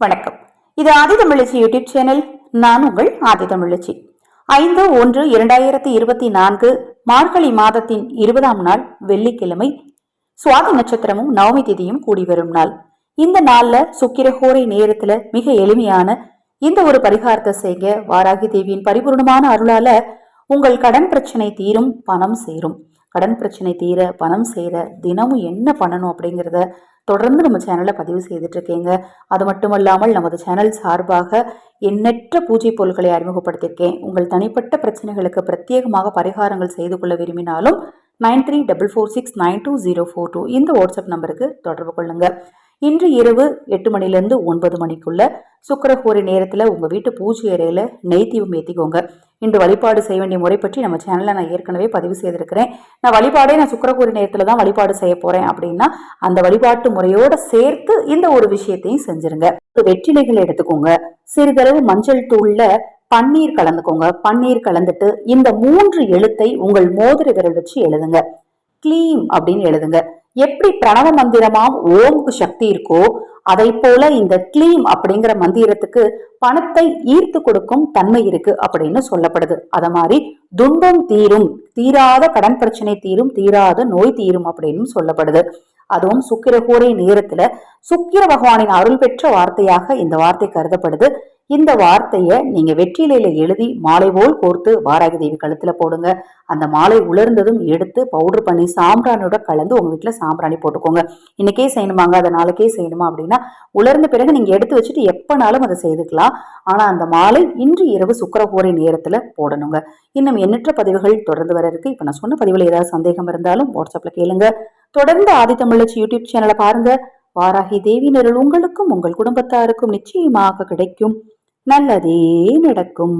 வணக்கம். இது ஆதிதமிழச்சி YouTube channel. நான் உங்கள் ஆதிதமிழச்சி ஐந்து ஒன்று இரண்டாயிரத்தி இருபத்தி நான்கு மார்கழி மாதத்தின் இருபதாம் நாள் வெள்ளிக்கிழமை சுவாதி நட்சத்திரமும் நவமி திதியும் கூடி வரும் நாள். இந்த நாள்ல சுக்கிரஹோரை நேரத்துல மிக எளிமையான இந்த ஒரு பரிகாரத்தை செய்ய வாராகி தேவியின் பரிபூர்ணமான அருளால உங்கள் கடன் பிரச்சனை தீரும் பணம் சேரும். கடன் பிரச்சனை தீர பணம் சேர தினமும் என்ன பண்ணணும் அப்படிங்கிறத தொடர்ந்து நம்ம சேனலில் பதிவு செய்துட்டு இருக்கேங்க அது மட்டுமல்லாமல் நமது சேனல் சார்பாக எண்ணற்ற பூஜை பொருட்களை அறிமுகப்படுத்தியிருக்கேன். உங்கள் தனிப்பட்ட பிரச்சனைகளுக்கு பிரத்யேகமாக பரிகாரங்கள் செய்து கொள்ள விரும்பினாலும் nine three double four six nine two zero four two இந்த வாட்ஸ்அப் நம்பருக்கு தொடர்பு கொள்ளுங்கள் இன்று இரவு எட்டு மணிலேருந்து ஒன்பது மணிக்குள்ள சுக்கரஹோரி நேரத்தில் உங்கள் வீட்டு பூஜை அறையில் நெய் தீபம் ஏற்றிக்கோங்க இன்று வழிபாடு செய்ய வேண்டிய முறை பற்றி நம்ம சேனலில் நான் ஏற்கனவே பதிவு செய்திருக்கிறேன். நான் வழிபாடே நான் சுக்கரஹோரி நேரத்தில் தான் வழிபாடு செய்ய போகிறேன் அப்படின்னா அந்த வழிபாட்டு முறையோடு சேர்த்து இந்த ஒரு விஷயத்தையும் செஞ்சுருங்க. வெற்றிலைகள் எடுத்துக்கோங்க. சிறிதளவு மஞ்சள் தூளில் பன்னீர் கலந்துக்கோங்க. பன்னீர் கலந்துட்டு இந்த மூன்று எழுத்தை உங்கள் மோதிர விரல் வச்சு எழுதுங்க. க்ளீம் அப்படின்னு எழுதுங்க. எப்படி பிரணவ மந்திரமாம் ஓம்க்கு சக்தி இருக்கோ அதை போல இந்த க்ளீம் அப்படிங்கிற மந்திரத்துக்கு பணத்தை ஈர்த்து கொடுக்கும் தன்மை இருக்கு அப்படின்னு சொல்லப்படுது. அத மாதிரி துன்பம் தீரும் தீராத கடன் பிரச்சனை தீரும் தீராத நோய் தீரும் அப்படின்னு சொல்லப்படுது. அதுவும் சுக்கிரகூரை நேரத்துல சுக்கிர பகவானின் அருள் பெற்ற வார்த்தையாக இந்த வார்த்தை கருதப்படுது. இந்த வார்த்தையை நீங்க வெற்றிலையில எழுதி மாலை போல் கோர்த்து வாராகி தேவி கழுத்துல போடுங்க. அந்த மாலை உலர்ந்ததும் எடுத்து பவுடர் பண்ணி சாம்பிராணியோட கலந்து உங்க வீட்டுல சாம்பிராணி போட்டுக்கோங்க. இன்னைக்கே செய்யணுமாங்க? அதை நாளைக்கே செய்யணுமா அப்படின்னா உலர்ந்த பிறகு நீங்க எடுத்து வச்சுட்டு எப்பனாலும் அதை செய்துக்கலாம். ஆனா அந்த மாலை இன்று இரவு சுக்கரகோரை நேரத்துல போடணுங்க. இன்னும் எண்ணற்ற பதிவுகள் தொடர்ந்து வர இருக்கு. இப்ப நான் சொன்ன பதிவுல ஏதாவது சந்தேகம் இருந்தாலும் வாட்ஸ்அப்ல கேளுங்க. தொடர்ந்து ஆதித்தமிழச்சி யூடியூப் சேனலை பாருங்க. வாராகி தேவி நிரல் உங்களுக்கும் உங்கள் குடும்பத்தாருக்கும் நிச்சயமாக கிடைக்கும். நல்லதே நடக்கும்.